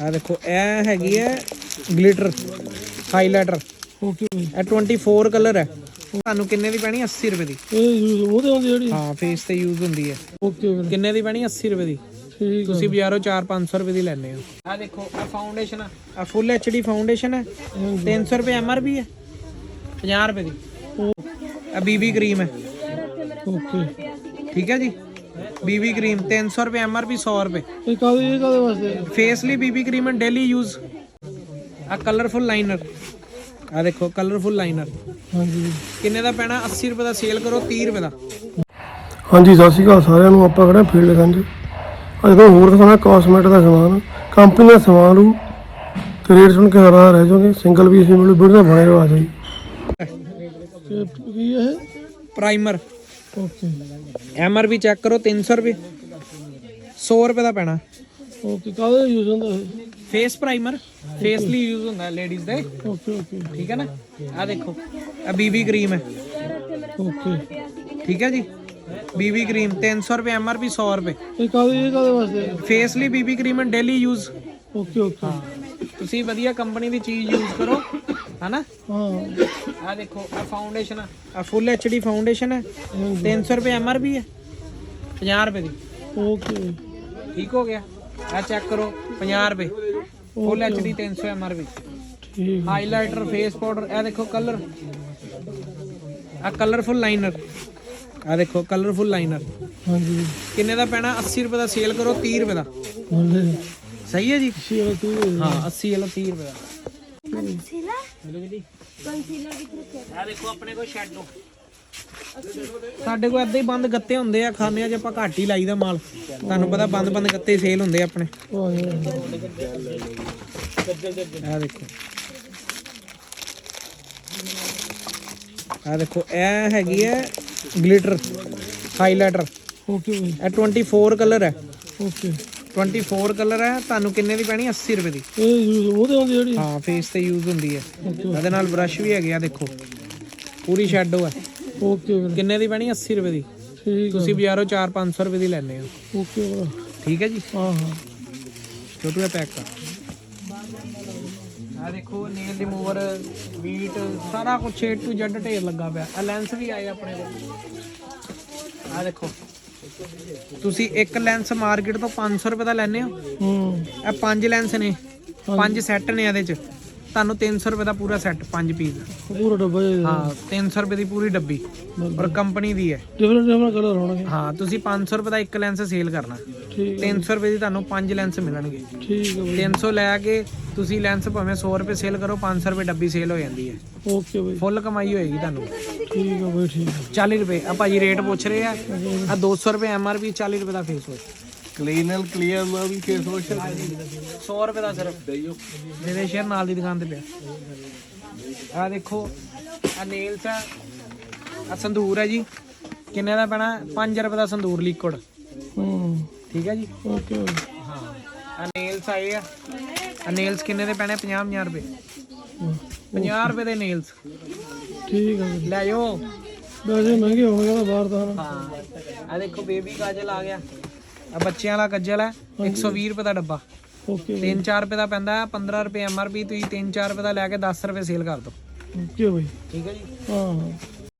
ਆ ਦੇਖੋ ਇਹ ਹੈਗੀ ਹੈ ਗਲਿਟਰ ਹਾਈਲਾਈਟਰ ਓਕੇ ਇਹ 24 ਕਲਰ ਹੈ। ਤੁਹਾਨੂੰ ਕਿੰਨੇ ਦੀ ਪੈਣੀ? 80 ਰੁਪਏ ਦੀ। ਇਹ ਯੂਜ਼ ਉਹਦੇ ਆਉਂਦੀ ਜਿਹੜੀ। ਹਾਂ ਫੇਸ ਤੇ ਯੂਜ਼ ਹੁੰਦੀ ਹੈ। ਓਕੇ ਕਿੰਨੇ ਦੀ ਪੈਣੀ? 80 ਰੁਪਏ ਦੀ। ਠੀਕ ਤੁਸੀਂ ਬਾਜ਼ਾਰੋਂ 4-500 ਰੁਪਏ ਦੀ ਲੈਣੇ ਹੋ। ਆ ਦੇਖੋ ਆ ਫਾਊਂਡੇਸ਼ਨ ਆ। ਆ ਫੁੱਲ ਐਚਡੀ ਫਾਊਂਡੇਸ਼ਨ ਹੈ। 300 ਰੁਪਏ ਐਮਆਰਪੀ ਹੈ। 50 ਰੁਪਏ ਦੀ। ਆ ਬੀਬੀ ਕਰੀਮ ਹੈ। ਓਕੇ ਠੀਕ ਹੈ ਜੀ? ਬੀਬੀ ਕਰੀਮ 300 ਰੁਪਏ ਐਮਆਰਪੀ 100 ਰੁਪਏ ਇਹ ਕਾਦੇ ਇਹ ਕਾਦੇ ਵਾਸਤੇ? ਫੇਸ ਲਈ ਬੀਬੀ ਕਰੀਮ ਹੈ ਡੇਲੀ ਯੂਜ਼ ਆ ਕਲਰਫੁਲ ਲਾਈਨਰ ਆ ਦੇਖੋ ਕਲਰਫੁਲ ਲਾਈਨਰ ਹਾਂਜੀ। ਕਿੰਨੇ ਦਾ ਪੈਣਾ? 80 ਰੁਪਏ ਦਾ ਸੇਲ ਕਰੋ 30 ਰੁਪਏ ਦਾ। ਹਾਂਜੀ ਸਤਿ ਸ਼੍ਰੀ ਅਕਾਲ ਸਾਰਿਆਂ ਨੂੰ। ਆਪਾਂ ਖੜੇ ਫੀਲਡ ਗੰਜ ਅੱਜ ਕੱਲ੍ਹ ਹੋਰ ਦਿਖਾਉਣਾ ਕਾਸਮੈਟਿਕ ਦਾ ਸਮਾਨ। ਕੰਪਨੀ ਦਾ ਸਮਾਨ ਲੂ ਤੇ ਰੇਟ ਸੁਣ ਕੇ ਹੈਰਾਨ ਰਹਿ ਜਾਓਗੇ। ਸਿੰਗਲ ਵੀ ਮਿਲੂ ਵੀਡੀਓ ਬਣੇ ਰਹੋ ਆ ਜਾਈ ਕੀ ਹੈ ਪ੍ਰਾਈਮਰ ਓਕੇ ਐਮਆਰਪੀ ਚੈੱਕ ਕਰੋ 300 ਰੁਪਏ। 100 ਰੁਪਏ ਦਾ ਪੈਣਾ। ਓਕੇ ਕਾਦੇ ਯੂਜ਼ ਹੁੰਦਾ ਇਹ? ਫੇਸ ਪ੍ਰਾਈਮਰ ਫੇਸ ਲਈ ਯੂਜ਼ ਹੁੰਦਾ ਲੇਡੀਜ਼ ਦੇ। ਓਕੇ ਓਕੇ ਠੀਕ ਹੈ ਨਾ? ਆ ਦੇਖੋ ਆ ਬੀਬੀ ਕਰੀਮ ਹੈ। ਓਕੇ ਠੀਕ ਹੈ ਜੀ? ਬੀਬੀ ਕਰੀਮ 300 ਰੁਪਏ ਐਮਆਰਪੀ 100 ਰੁਪਏ। ਇਹ ਕਾਦੇ ਇਹ ਕਾਦੇ ਵਾਸਤੇ? ਫੇਸ ਲਈ ਬੀਬੀ ਕਰੀਮ ਹੈ ਡੇਲੀ ਯੂਜ਼ ਓਕੇ ਓਕੇ ਤੁਸੀਂ ਵਧੀਆ ਕੰਪਨੀ ਦੀ ਚੀਜ਼ ਯੂਜ਼ ਕਰੋ। ਹਨਾ? ਹਾਂ। ਆ ਦੇਖੋ ਆ। ਫਾਊਂਡੇਸ਼ਨ ਆ ਆ ਫੁੱਲ ਐਚਡੀ ਫਾਊਂਡੇਸ਼ਨ ਹੈ 300 ਰੁਪਏ ਐਮਆਰਪੀ ਹੈ 50 ਰੁਪਏ ਦੀ। ਓਕੇ ਠੀਕ ਹੋ ਗਿਆ। ਆ ਚੈੱਕ ਕਰੋ 50 ਰੁਪਏ। ਫੁੱਲ ਐਚਡੀ 300 ਐਮਆਰਪੀ ਠੀਕ। ਹਾਈਲਾਈਟਰ ਫੇਸ ਪਾਊਡਰ ਇਹ ਦੇਖੋ ਕਲਰ ਆ ਕਲਰਫੁਲ ਲਾਈਨਰ ਆ ਦੇਖੋ ਕਲਰਫੁਲ ਲਾਈਨਰ ਹਾਂਜੀ। ਕਿੰਨੇ ਦਾ ਪੈਣਾ? 80 ਰੁਪਏ ਦਾ ਸੇਲ ਕਰੋ 30 ਰੁਪਏ ਦਾ। ਸਹੀ ਹੈ ਜੀ? ਸ਼ੀਰ ਤੂੰ ਹਾਂ 80 ਵਾਲਾ 30 ਰੁਪਏ ਦਾ। ਮਿਲੋ ਜੀ ਆ ਦੇਖੋ ਆਪਣੇ ਕੋਲ ਸ਼ੈਡੋ ਸਾਡੇ ਕੋਲ ਏਦਾਂ ਹੀ ਬੰਦ ਗੱਤੇ ਹੁੰਦੇ ਆ ਖਾਨਿਆਂ 'ਚ ਆਪਾਂ ਘੱਟ ਹੀ ਲਾਈਦਾ ਮਾਲ। ਤੁਹਾਨੂੰ ਪਤਾ ਬੰਦ ਬੰਦ ਗੱਤੇ ਸੇਲ ਹੁੰਦੇ ਆ ਆਪਣੇ। ਆ ਦੇਖੋ। ਆ ਦੇਖੋ ਇਹ ਹੈਗੀ ਹੈ ਗਲਿਟਰ ਹਾਈਲਾਈਟਰ ਓਕੇ ਇਹ 24 ਕਲਰ ਹੈ ਓਕੇ 24 ਕਲਰ ਹੈ ਤੁਹਾਨੂੰ ਕਿੰਨੇ ਦੀ ਪੈਣੀ? 80 ਰੁਪਏ ਦੀ। ਇਹ ਯੂਜ਼ ਉਹਦੇ ਆਉਂਦੀ ਜਿਹੜੀ। ਹਾਂ ਫੇਸ ਤੇ ਯੂਜ਼ ਹੁੰਦੀ ਹੈ। ਉਹਦੇ ਨਾਲ ਬ੍ਰਸ਼ ਵੀ ਹੈਗੇ ਆ ਦੇਖੋ। ਪੂਰੀ ਸ਼ੈਡੋ ਹੈ। ਓਕੇ ਕਿੰਨੇ ਦੀ ਪੈਣੀ? 80 ਰੁਪਏ ਦੀ। ਠੀਕ ਤੁਸੀਂ ਬਾਜ਼ਾਰੋਂ 4-500 ਰੁਪਏ ਦੀ ਲੈਣੇ ਹੋ। ਓਕੇ ਵੀਰੇ। ਠੀਕ ਹੈ ਜੀ? ਹਾਂ ਹਾਂ। ਛੋਟੂ ਦਾ ਪੈਕ ਕਰ ਆ ਦੇਖੋ ਨੇਲ ਰਿਮੂਵਰ ਬੀਟ ਸਾਰਾ ਕੁਝ A to Z ਢੇਰ ਲੱਗਾ ਪਿਆ। ਆ ਲੈਂਸ ਵੀ ਆਏ ਆਪਣੇ ਕੋਲ। ਆ ਦੇਖੋ। ਤੁਸੀਂ ਇੱਕ ਲੈਂਸ ਮਾਰਕੀਟ ਤੋਂ 500 ਰੁਪਏ ਦਾ ਲੈਣੇ ਹੋ? ਹੂੰ ਇਹ ਪੰਜ ਲੈਂਸ ਨੇ। ਪੰਜ ਸੈੱਟ ਨੇ ਇਹਦੇ ਚ। ਤੁਹਾਨੂੰ 300 ਰੁਪਏ ਦਾ ਪੂਰਾ ਸੈੱਟ ਪੰਜ ਪੀਸ ਪੂਰਾ ਡੱਬਾ ਹਾਂ 300 ਰੁਪਏ ਦੀ ਪੂਰੀ ਡੱਬੀ। ਔਰ ਕੰਪਨੀ ਦੀ ਹੈ। ਡਿਫਰੈਂਟ ਡਿਫਰੈਂਟ ਕਲਰ ਹੋਣਗੇ। ਹਾਂ ਤੁਸੀਂ 500 ਰੁਪਏ ਦਾ ਇੱਕ ਲੈਂਸ ਸੇਲ ਕਰਨਾ। ਠੀਕ 300 ਰੁਪਏ ਦੀ ਤੁਹਾਨੂੰ ਪੰਜ ਲੈਂਸ ਮਿਲਣਗੇ। ਠੀਕ ਹੈ ਭਾਈ 300 ਲੈ ਕੇ ਤੁਸੀਂ ਲੈਂਸ ਭਾਵੇਂ 100 ਰੁਪਏ ਸੇਲ ਕਰੋ 500 ਰੁਪਏ ਡੱਬੀ ਸੇਲ ਹੋ ਜਾਂਦੀ ਹੈ। ਓਕੇ ਭਾਈ ਫੁੱਲ ਕਮਾਈ ਹੋਏਗੀ ਤੁਹਾਨੂੰ। ਠੀਕ ਹੈ ਭਾਈ ਠੀਕ ਹੈ। 40 ਰੁਪਏ। ਆ ਭਾਜੀ ਰੇਟ ਪੁੱਛ ਰਹੇ ਆ। ਆ 200 ਰੁਪਏ ਐਮਆਰਪੀ 40 ਰੁਪਏ ਦਾ face wash clean and clear ਦਾ ਵੀ ਫੇਸ ਵਾਸ਼ 100 ਰੁਪਏ ਦਾ ਸਿਰਫ। ਮੇਰੇ ਸ਼ਹਿਰ ਨਾਲ ਦੀ ਦੁਕਾਨ ਤੇ ਪਿਆ। ਆ ਦੇਖੋ ਆ ਨੇਲਸ ਆ। ਆ ਸੰਦੂਰ ਹੈ ਜੀ। ਕਿੰਨੇ ਦਾ ਪੈਣਾ? 5 ਰੁਪਏ ਦਾ ਸੰਦੂਰ ਲਿਕਵਿਡ ਹੂੰ। ਠੀਕ ਹੈ ਜੀ। ਓਕੇ ਆ ਨੇਲਸ ਆਏ ਆ। ਆ ਨੇਲਸ ਕਿੰਨੇ ਦੇ ਪੈਣੇ? 50 50 ਰੁਪਏ। 50 ਰੁਪਏ ਦੇ ਨੇਲਸ ਠੀਕ ਭਾਈ ਲੈ ਜਾਓ। ਵੈਸੇ ਮਹਿੰਗੇ ਹੋ ਗਏ ਤਾਂ ਬਾਹਰ ਤਾਂ। ਹਨਾ। ਹਾਂ। ਆ ਦੇਖੋ ਬੇਬੀ ਕਾਜਲ ਆ ਗਿਆ। ਆ ਬੱਚਿਆਂ ਵਾਲਾ ਕੱਜਲ ਹੈ 120 ਰੁਪਏ ਦਾ ਡੱਬਾ। ਓਕੇ 3-4 ਰੁਪਏ ਦਾ ਪੈਂਦਾ ਹੈ 15 ਰੁਪਏ ਐਮਆਰਪੀ ਤੁਸੀਂ 3-4 ਰੁਪਏ ਦਾ ਲੈ ਕੇ 10 ਰੁਪਏ ਸੇਲ ਕਰ ਦਿਓ। ਓਕੇ ਭਾਈ ਠੀਕ ਹੈ ਜੀ? ਹਾਂ।